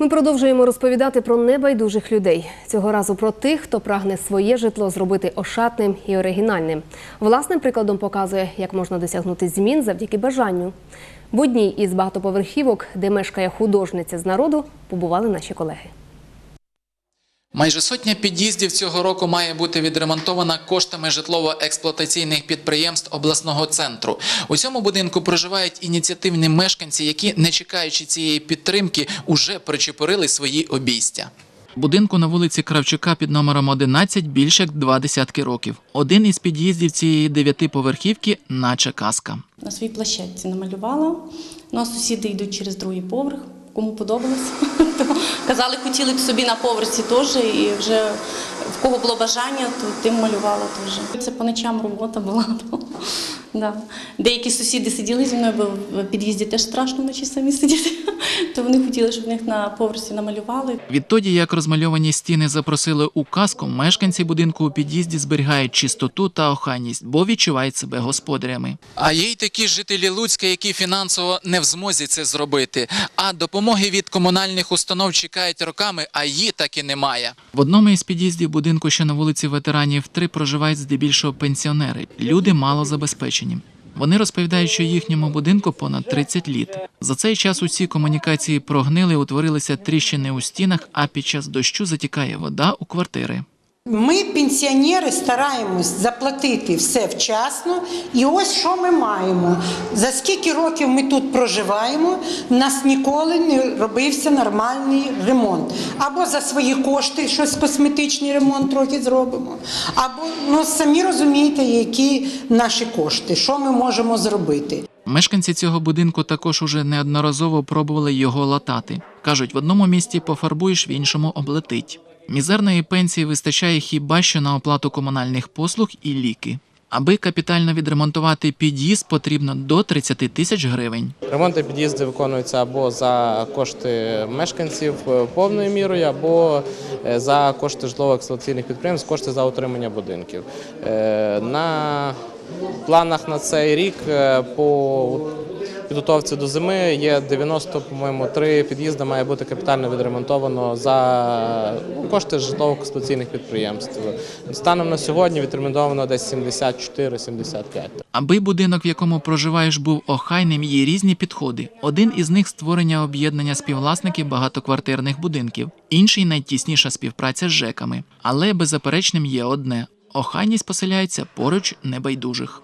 Ми продовжуємо розповідати про небайдужих людей. Цього разу про тих, хто прагне своє житло зробити ошатним і оригінальним. Власним прикладом показує, як можна досягнути змін завдяки бажанню. В одній із багатоповерхівок, де мешкає художниця з народу, побували наші колеги. Майже сотня під'їздів цього року має бути відремонтована коштами житлово-експлуатаційних підприємств обласного центру. У цьому будинку проживають ініціативні мешканці, які, не чекаючи цієї підтримки, уже причепорили свої обійстя. Будинку на вулиці Кравчука під номером 11 більше як два десятки років. Один із під'їздів цієї дев'ятиповерхівки, наче казка. На своїй площадці намалювала. Ну а сусіди йдуть через другий поверх. Кому подобалось, то казали, хотіли б собі на поверсі теж, і вже в кого було бажання, то тим малювала теж. Це по ночам робота була. Да. Деякі сусіди сиділи зі мною, бо в під'їзді теж страшно вночі самі сидіти. То вони хотіли, щоб в них на поверсі намалювали. Відтоді, як розмальовані стіни запросили у казку, мешканці будинку у під'їзді зберігають чистоту та охайність, бо відчувають себе господарями. А є й такі жителі Луцька, які фінансово не в змозі це зробити. А допомоги від комунальних установ чекають роками, а її так і немає. В одному із під'їздів будинку, що на вулиці ветеранів 3, проживають здебільшого пенсіонери. Люди мало забезпечені. Вони розповідають, що їхньому будинку понад 30 літ. За цей час усі комунікації прогнили, утворилися тріщини у стінах, а під час дощу затікає вода у квартири. Ми, пенсіонери, стараємось заплатити все вчасно. І ось що ми маємо. За скільки років ми тут проживаємо, в нас ніколи не робився нормальний ремонт. Або за свої кошти щось косметичний ремонт трохи зробимо, або ну самі розумієте, які наші кошти, що ми можемо зробити. Мешканці цього будинку також уже неодноразово пробували його латати. Кажуть, в одному місті пофарбуєш, в іншому облетить. Мізерної пенсії вистачає хіба що на оплату комунальних послуг і ліки. Аби капітально відремонтувати під'їзд, потрібно до 30 тисяч гривень. Ремонти під'їзди виконуються або за кошти мешканців е, повною мірою, або е, за кошти житлово-експлуатаційних підприємств, кошти за утримання будинків. Е, На планах на цей рік по підготовці до зими є 90, по-моєму, три під'їзди має бути капітально відремонтовано за ну, кошти житлово-експлуатаційних підприємств. Станом на сьогодні відремонтовано десь 74-75. Аби будинок, в якому проживаєш, був охайним, є різні підходи. Один із них створення об'єднання співвласників багатоквартирних будинків, інший найтісніша співпраця з ЖЕКами. Але беззаперечним є одне: охайність поселяється поруч небайдужих.